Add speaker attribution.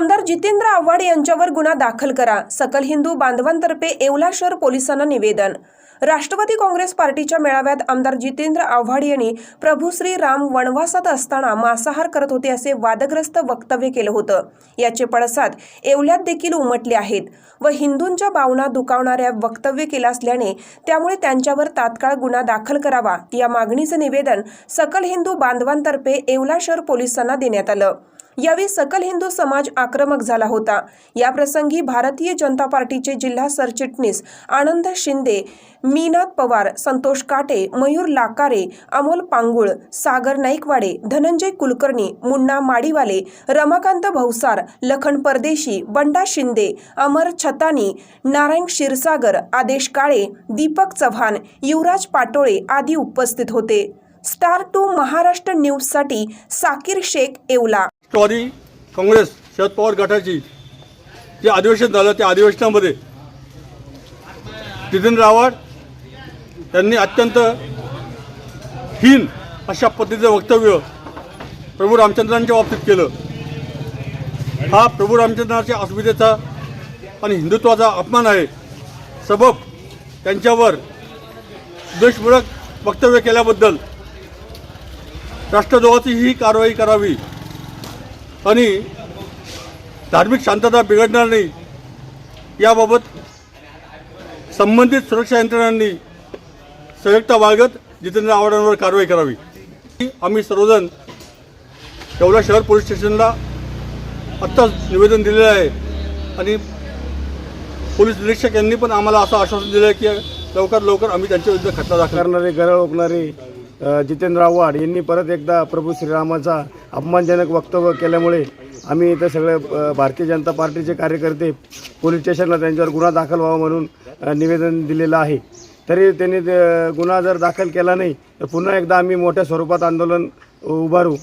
Speaker 1: आमदार जितेंद्र आव्हाड यांच्यावर गुन्हा दाखल करा. सकल हिंदू बांधवांतर्फे येवला शहर पोलिसांना निवेदन. राष्ट्रवादी काँग्रेस पार्टीच्या मेळाव्यात आमदार जितेंद्र आव्हाड यांनी प्रभू श्री राम वनवासात असताना मांसाहार करत होते असे वादग्रस्त वक्तव्य केलं होतं. याचे पडसाद येवल्यात देखील उमटले आहेत व हिंदूंच्या भावना दुखावणाऱ्या वक्तव्य केलं असल्याने त्यामुळे त्यांच्यावर तात्काळ गुन्हा दाखल करावा या मागणीचं निवेदन सकल हिंदू बांधवांतर्फे येवला शहर पोलिसांना देण्यात आलं. यावेळी सकल हिंदू समाज आक्रमक झाला होता. या प्रसंगी भारतीय जनता पार्टीचे जिल्हा सरचिटणीस आनंद शिंदे मीनाथ पवार संतोष काटे मयूर लाकारे अमोल पांगुळ सागर नाईकवाडे धनंजय कुलकर्णी मुन्ना माडीवाले रमाकांत भौसार लखन परदेशी बंडा शिंदे अमर छतानी नारायण क्षीरसागर आदेश काळे दीपक चव्हाण युवराज पाटोळे आदी उपस्थित होते. स्टार टू महाराष्ट्र न्यूजसाठी साकीर शेख येवला.
Speaker 2: राष्ट्रवादी काँग्रेस शरद पवार गटाची जे अधिवेशन झालं त्या अधिवेशनामध्ये जितेंद्र रावळ यांनी अत्यंत हीन अशा पद्धतीचं वक्तव्य प्रभू रामचंद्रांच्या बाबतीत केलं. हा प्रभू रामचंद्रांच्या अस्मितेचा आणि हिंदुत्वाचा अपमान आहे. सबब त्यांच्यावर द्वेषपूरक वक्तव्य केल्याबद्दल राष्ट्रद्रोहाची ही कारवाई करावी आणि धार्मिक शांतता बिघडणार नाही. याबाबत संबंधित सुरक्षा यंत्रणांनी संयुक्त बाळगत जितेंद्र आव्हाडांवर कारवाई करावी. आम्ही सर्वजण येवला शहर पोलीस स्टेशनला आत्ताच निवेदन दिलेलं आहे आणि पोलीस निरीक्षक यांनी पण आम्हाला असं आश्वासन दिलं आहे की लवकर लवकर आम्ही त्यांच्याविरुद्ध खटला दाखल
Speaker 3: करणारे गरळ ओकणारे जितेंद्र आव्हाड यांनी परत एकदा प्रभू श्रीरामाचा अपमानजनक वक्तव्य केल्यामुळे आम्ही इथं सगळे भारतीय जनता पार्टीचे कार्यकर्ते पोलीस स्टेशनला त्यांच्यावर गुन्हा दाखल व्हावा म्हणून निवेदन दिलेलं आहे. तरी त्यांनी गुन्हा जर दाखल केला नाही तर पुन्हा एकदा आम्ही मोठ्या स्वरूपात आंदोलन उभारू.